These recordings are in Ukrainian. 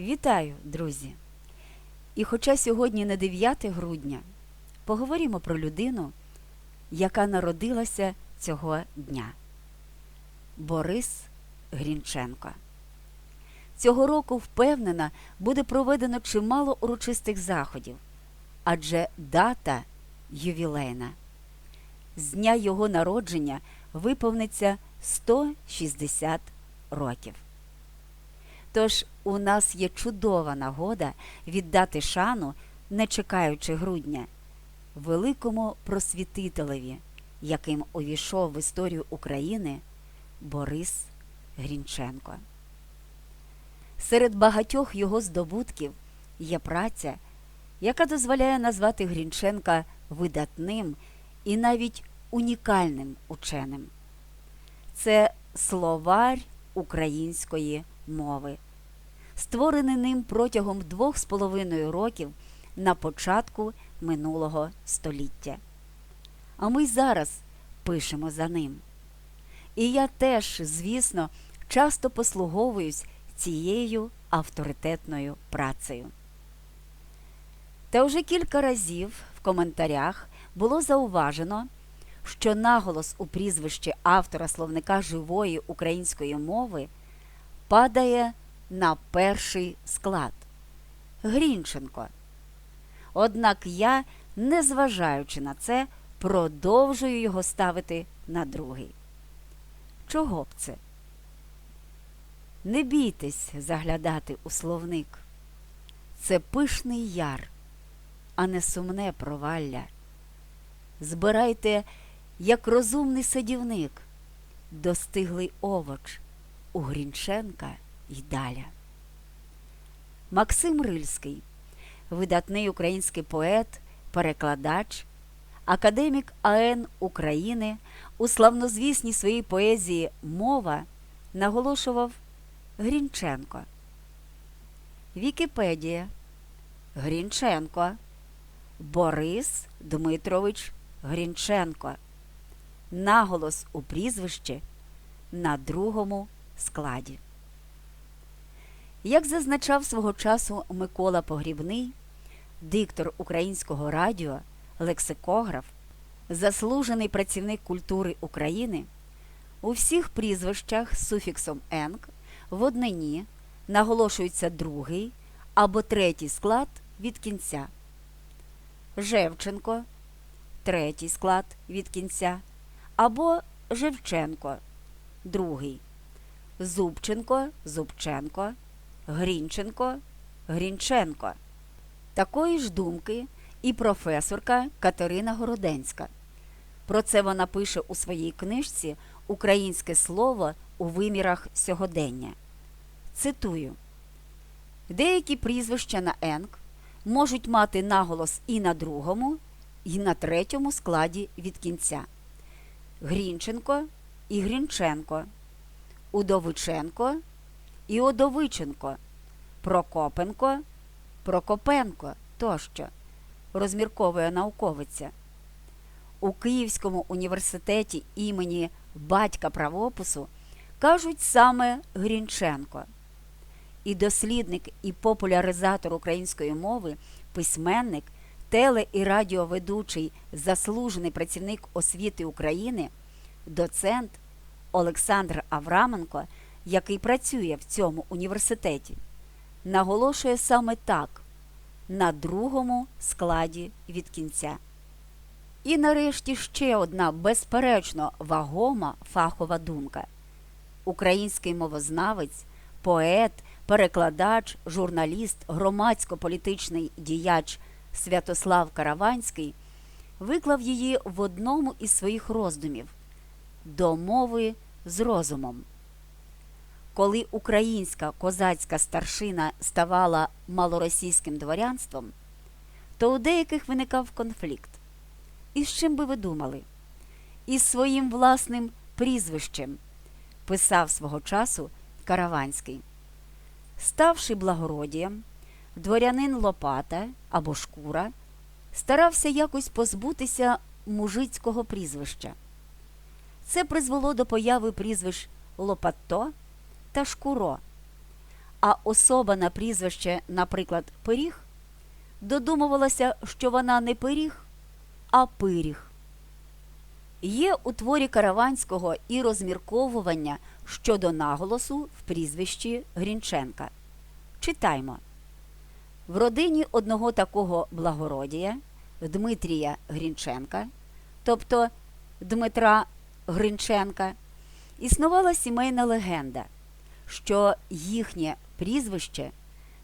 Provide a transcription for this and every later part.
Вітаю, друзі! І хоча сьогодні не 9 грудня, поговоримо про людину, яка народилася цього дня. Борис Грінченко. Цього року, впевнена, буде проведено чимало урочистих заходів, адже дата ювілейна. З дня його народження виповниться 160 років. Тож у нас є чудова нагода віддати шану, не чекаючи грудня, великому просвітителеві, яким увійшов в історію України Борис Грінченко. Серед багатьох його здобутків є праця, яка дозволяє назвати Грінченка видатним і навіть унікальним ученим. Це словарь української мови, створений ним протягом двох з половиною років на початку минулого століття. А ми зараз пишемо за ним. І я теж, звісно, часто послуговуюсь цією авторитетною працею. Та вже кілька разів в коментарях було зауважено, що наголос у прізвищі автора словника живої української мови падає на перший склад Грінченко. Однак я, незважаючи на це, продовжую його ставити на другий. Чого б це? Не бійтесь заглядати у словник. Це пишний яр, а не сумне провалля. Збирайте, як розумний садівник, достиглий овоч у Грінченка й Даля. Максим Рильський, видатний український поет, перекладач, академік АН України у славнозвісній своїй поезії Мова наголошував Грінченко. Вікіпедія Грінченко Борис Дмитрович Грінченко. Наголос у прізвищі на другому складі. Як зазначав свого часу Микола Погрібний, диктор українського радіо, лексикограф, заслужений працівник культури України, у всіх прізвищах з суфіксом «енк» в однині наголошується другий або третій склад від кінця. Жевченко третій склад від кінця, або Жевченко другий. Зубченко, Зубченко, Грінченко, Грінченко. Такої ж думки і професорка Катерина Городенська. Про це вона пише у своїй книжці Українське слово у вимірах сьогодення. Цитую: Деякі прізвища на енк можуть мати наголос і на другому, і на третьому складі від кінця. Грінченко і Грінченко, Удовиченко і Одовиченко, Прокопенко, Прокопенко тощо, розмірковує науковиця. У Київському університеті імені батька правопису кажуть саме Грінченко. І дослідник, і популяризатор української мови, письменник, теле- і радіоведучий, заслужений працівник освіти України, доцент Олександр Авраменко, який працює в цьому університеті, наголошує саме так на другому складі від кінця. І нарешті ще одна безперечно вагома фахова думка. Український мовознавець, поет, перекладач, журналіст, громадсько-політичний діяч Святослав Караванський виклав її в одному із своїх роздумів до мови з розумом. Коли українська козацька старшина ставала малоросійським дворянством, то у деяких виникав конфлікт. І з чим би ви думали? Із своїм власним прізвищем, писав свого часу Караванський. Ставши благородієм, дворянин Лопата або Шкура старався якось позбутися мужицького прізвища. Це призвело до появи прізвищ Лопатто та Шкуро, а особа на прізвище, наприклад, пиріг, додумувалася, що вона не пиріг, а пиріг. Є у творі Караванського і розмірковування щодо наголосу в прізвищі Грінченка. Читаймо. В родині одного такого благородія Дмитрія Грінченка, тобто Дмитра Гринченка, існувала сімейна легенда, що їхнє прізвище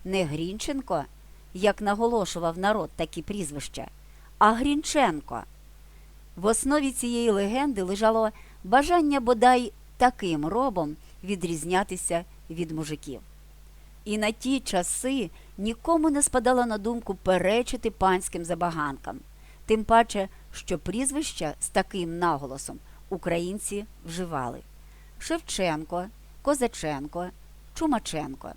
не Грінченко, як наголошував народ такі прізвища, а Грінченко. В основі цієї легенди лежало бажання бодай таким робом відрізнятися від мужиків. І на ті часи нікому не спадало на думку перечити панським забаганкам, тим паче, що прізвища з таким наголосом українці вживали Шевченко, Козаченко, Чумаченко.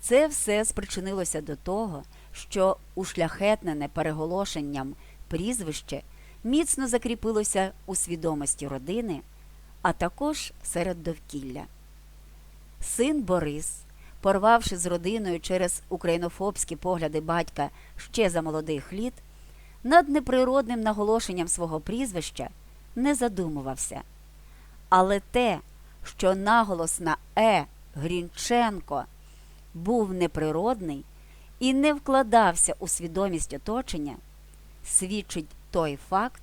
Це все спричинилося до того, що ушляхетнене переголошенням прізвище міцно закріпилося у свідомості родини, а також серед довкілля. Син Борис, порвавши з родиною через українофобські погляди батька ще за молодих літ, над неприродним наголошенням свого прізвища не задумувався. Але те, що наголос на Е Грінченко був неприродний і не вкладався у свідомість оточення, свідчить той факт,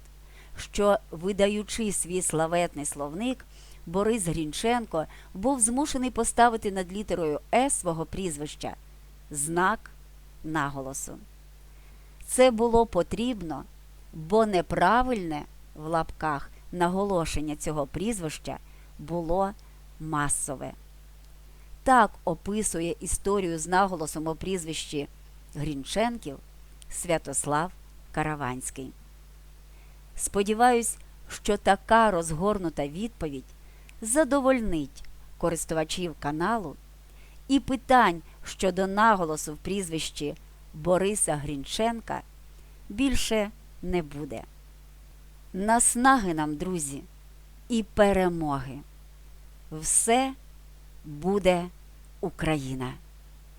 що, видаючи свій славетний словник, Борис Грінченко був змушений поставити над літерою Е свого прізвища знак наголосу. Це було потрібно, бо неправильне в лапках наголошення цього прізвища було масове. Так описує історію з наголосом у прізвищі Грінченків Святослав Караванський. Сподіваюсь, що така розгорнута відповідь задовольнить користувачів каналу і питань щодо наголосу в прізвищі Бориса Грінченка більше не буде. Наснаги нам, друзі, і перемоги. Все буде Україна!